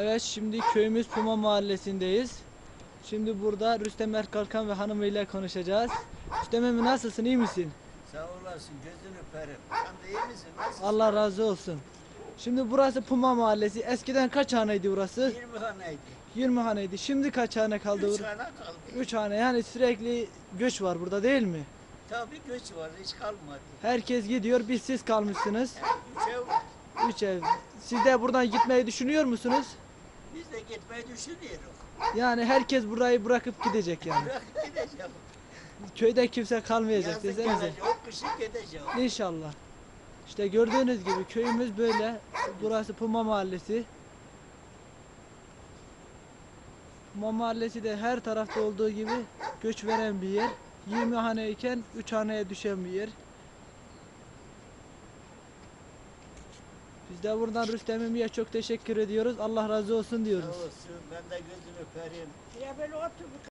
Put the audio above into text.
Evet şimdi köyümüz Puma mahallesindeyiz. Şimdi burada Rüstem Erkalkan ve hanımıyla konuşacağız. Rüstem emmi nasılsın iyi misin? Sağ olasın gözünü öperim. Sen de iyi misin? Nasılsın? Allah razı olsun. Şimdi burası Puma mahallesi. Eskiden kaç haneydi burası? 20 haneydi. 20 haneydi. Şimdi kaç hane kaldı? 3 burası? hane kaldı. 3 hane yani sürekli göç var burada değil mi? Tabii göç var hiç kalmadı. Herkes gidiyor biz siz kalmışsınız. 3 ev var. 3 ev. Siz de buradan gitmeyi düşünüyor musunuz? Biz de gitmeyi düşünüyoruz. Yani herkes burayı bırakıp gidecek yani. Bırakıp gideceğim. Köyde kimse kalmayacak Yazık desenize. Kışın gideceğim. İnşallah. İşte gördüğünüz gibi köyümüz böyle. Burası Puma Mahallesi. Puma Mahallesi de her tarafta olduğu gibi göç veren bir yer. 20 haneyken 3 haneye düşen bir yer. Biz de buradan Rüstem Emmi'ye çok teşekkür ediyoruz. Allah razı olsun Sağ diyoruz. olsun. Ben de gözünü öperim. Ya böyle otur